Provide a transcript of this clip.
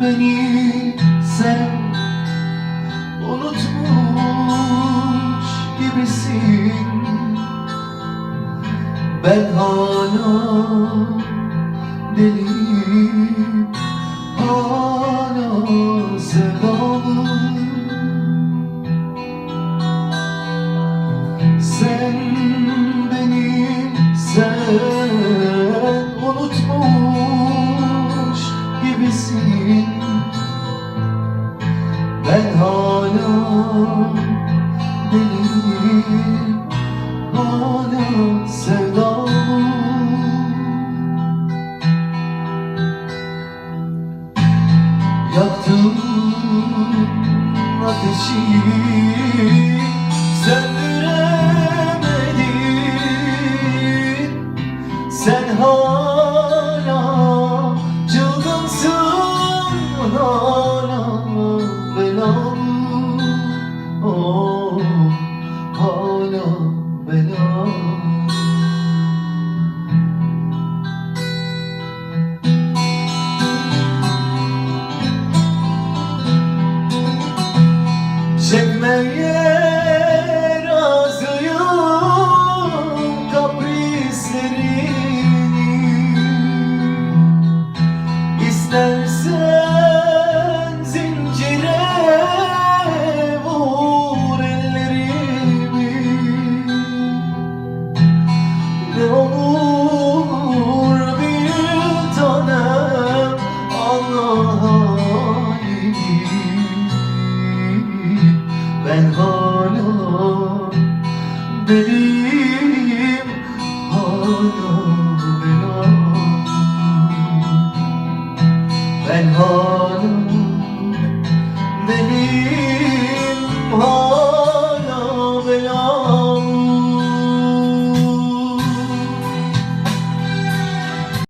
beni sen unutmuş gibisin. Ben hala deliyim Hala sevdalı Sen Ben hala deliyim Hala sevdalı Yaktım ateşi söndüremedin Sen hala Ne olur bir tanem anla Ben hala deliyim hala belam Ben hala deliyim